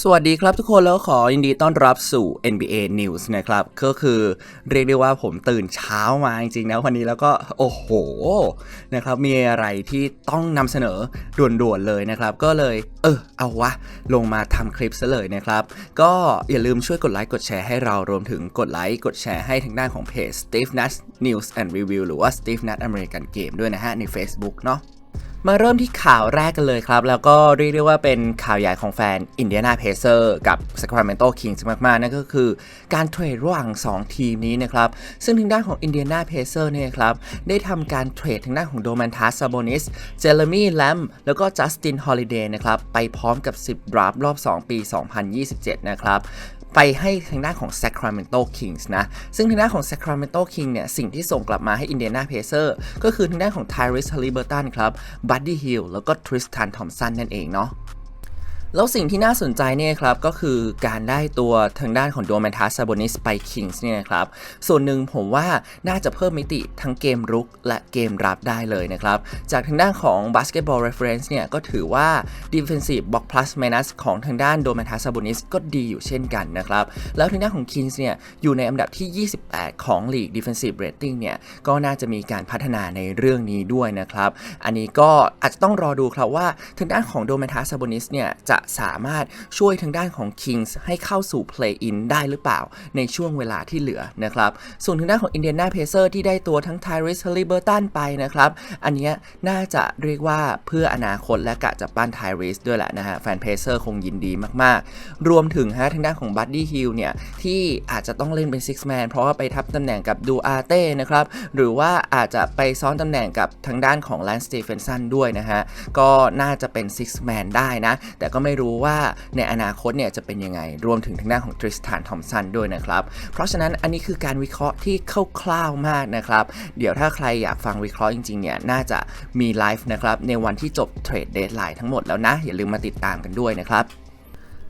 สวัสดีครับทุกคนแล้วขอยินดีต้อนรับสู่ NBA News นะครับ ก็คือเรียกได้ว่าผมตื่นเช้ามาจริงๆนะวันนี้แล้วก็โอ้โหนะครับมีอะไรที่ต้องนำเสนอด่วนๆเลยนะครับ ก็เลยเออเอาวะ ลงมาทำคลิปซะเลยนะครับ ก็อย่าลืมช่วยกดไลค์กดแชร์ให้เรารวมถึงกดไลค์กดแชร์ให้ทางด้านของเพจ Steve Nash News and Review หรือว่า Steve Nash American Game ด้วยนะฮะใน Facebook เนาะ มาเริ่มที่ข่าวแรกกันเลยครับ แล้วก็เรียกได้ว่าเป็นข่าวใหญ่ของแฟนอินเดียนาเพเซอร์กับ Sacramento Kings มาก ๆ นั่นก็คือการเทรดระหว่าง 2 ทีมนี้นะครับ ซึ่งทางด้านของอินเดียนาเพเซอร์เนี่ยครับ ได้ทำการเทรดทางด้านของโดมันทัสซาโบนิสเจเรมีแลมแล้วก็จัสตินฮอลิเดย์นะครับ ไปพร้อมกับ 10ดราฟรอบ 2 ปี 2027 นะครับ ไปให้ทางด้านของ Sacramento Kings นะ ซึ่งทางด้านของ Sacramento Kings เนี่ย สิ่งที่ส่งกลับมาให้ Indiana Pacers ก็คือทางด้านของ Tyrese Halliburton ครับ Buddy Hill แล้วก็ Tristan Thompson นั่นเองเนาะ แล้วสิ่งที่น่าสนใจเนี่ยครับก็คือการได้ตัวทางด้านของโดมันทัสซาโบนิสไปคิงส์เนี่ยครับส่วนหนึ่งผมว่าน่าจะเพิ่มมิติทั้งเกมรุกและเกมรับได้เลยนะครับ จากทางด้านของ Basketball Reference เนี่ยก็ถือว่า Defensive Block Plus Minus ของทางด้านโดมันทัสซาโบนิสก็ดีอยู่เช่นกันนะครับ แล้วทางด้านของ Kings เนี่ยอยู่ในอันดับที่ 28 ของ League Defensive Rating เนี่ยก็น่าจะมีการพัฒนาในเรื่องนี้ด้วยนะครับ อันนี้ก็อาจจะต้องรอดูครับว่าทางด้านของโดมันทัสซาโบนิสเนี่ยจะสามารถช่วยทางด้านของ Kings ให้เข้าสู่ Play-in ได้หรือเปล่า ในช่วงเวลาที่เหลือนะครับ ส่วนทางด้านของ Indiana Pacers ที่ได้ตัวทั้ง Tyrese Haliburton ไปนะครับ อันนี้น่าจะเรียกว่าเพื่ออนาคตและกะจะปั้น Tyrese ด้วยแหละนะฮะ แฟน Pacers คงยินดีมากๆ รวมถึงฮะทางด้านของ Buddy Hield เนี่ยที่อาจจะต้องเล่นเป็น Six Man เพราะว่าไปทับตำแหน่งกับดูอาเต้นะครับหรือว่าอาจจะไปซ้อนตำแหน่งกับทางด้านของ Lance Stephenson ด้วยนะฮะก็น่าจะเป็น Six Man ได้นะ แต่ก็ไม่ไม่รู้ว่าในอนาคตเนี่ยจะเป็นยังไง รวมถึงทางด้านของทริสตานทอมสันด้วยนะครับ เพราะฉะนั้นอันนี้คือการวิเคราะห์ที่คร่าวๆมากนะครับ เดี๋ยวถ้าใครอยากฟังวิเคราะห์จริงๆเนี่ยน่าจะมีไลฟ์นะครับในวันที่จบเทรดเดทไลน์ทั้งหมดแล้วนะ อย่าลืมมาติดตามกันด้วยนะครับ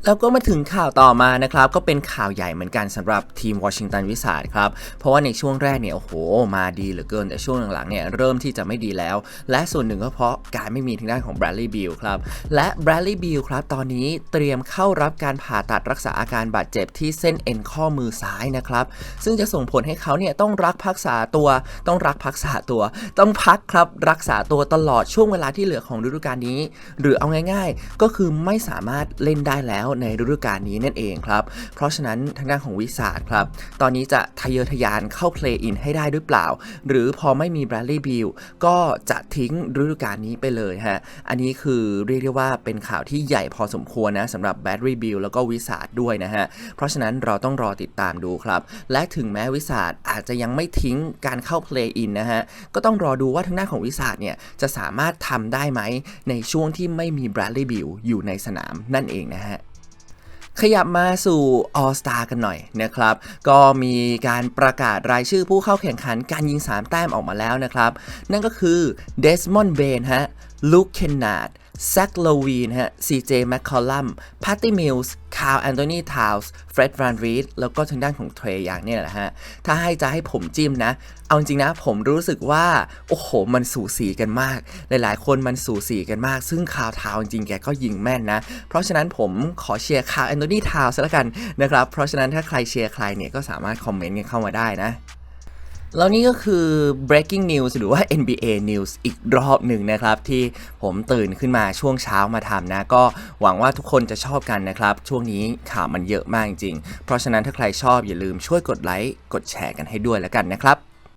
แล้วก็มาถึงข่าวต่อมานะครับ ก็เป็นข่าวใหญ่เหมือนกันสำหรับทีมวอชิงตันวิสาดครับ เพราะว่าในช่วงแรกเนี่ยโอ้โห มาดีเหลือเกิน แต่ช่วงหลังๆเนี่ยเริ่มที่จะไม่ดีแล้ว และส่วนหนึ่งก็เพราะการไม่มีทางด้านของแบรดลีย์บิลครับ และแบรดลีย์บิลครับ ตอนนี้เตรียมเข้ารับการผ่าตัดรักษาอาการบาดเจ็บที่เส้นเอ็นข้อมือซ้ายนะครับ ซึ่งจะส่งผลให้เขาเนี่ยต้องรักพักษาตัว ต้องรักพักษาตัว ต้องพักครับรักษาตัวตลอดช่วงเวลาที่เหลือของฤดูกาลนี้ หรือเอาง่าย ๆ ก็คือไม่สามารถเล่นได้แล้วในฤดูกาลนี้นั่นเองครับ เพราะฉะนั้นทางด้านของวิสาดครับ ตอนนี้จะทะเยอทะยานเข้าเพลย์อินให้ได้หรือเปล่า หรือพอไม่มีแบรดลีย์บิลก็จะทิ้งฤดูกาลนี้ไปเลยฮะ อันนี้คือเรียกได้ว่าเป็นข่าวที่ใหญ่พอสมควรนะสำหรับแบรดลีย์บิลแล้วก็วิสาดด้วยนะฮะ เพราะฉะนั้นเราต้องรอติดตามดูครับ และถึงแม้วิสาดอาจจะยังไม่ทิ้งการเข้าเพลย์อินนะฮะ ก็ต้องรอดูว่าทางด้านของวิสาดเนี่ยจะสามารถทำได้ไหมในช่วงที่ไม่มีแบรดลีย์บิลอยู่ในสนามนั่นเองนะฮะ ขยับมาสู่ออสตากันหน่อยนะครับ ก็มีการประกาศรายชื่อผู้เข้าแข่งขันการยิง 3 แต้มออกมาแล้วนะครับ นั่นก็คือเดสมอนด์เบนฮะลูคเคนนาดแซคโลวีนฮะซีเจแมคคอลลัมพาตตี้มิลส์าร์แอนโทนีทาวส์เฟร็ดรันรีดแล้วก็ทางด้านของเทรย์อย่างเนี่ยแหละฮะ ถ้าให้จะให้ผมจิ้มนะ เอาจริงนะ ผมรู้สึกว่า โอ้โห มันสูสีกันมาก หลายๆ คนมันสูสีกันมาก ซึ่งคาวทาวจริงๆแกก็ยิงแม่นนะ เพราะฉะนั้นผมขอเชียร์คาวแอนโทนีทาวส์ละกันนะครับ เพราะฉะนั้นถ้าใครเชียร์ใครเนี่ยก็สามารถคอมเมนต์กันเข้ามาได้นะ แล้วนี่ก็คือ breaking news หรือว่า NBA news อีกรอบหนึ่งนะครับ ที่ผมตื่นขึ้นมาช่วงเช้ามาทำนะ ก็หวังว่าทุกคนจะชอบกันนะครับ ช่วงนี้ข่าวมันเยอะมากจริง เพราะฉะนั้นถ้าใครชอบอย่าลืมช่วยกดไลค์กดแชร์กันให้ด้วยแล้วกันนะครับ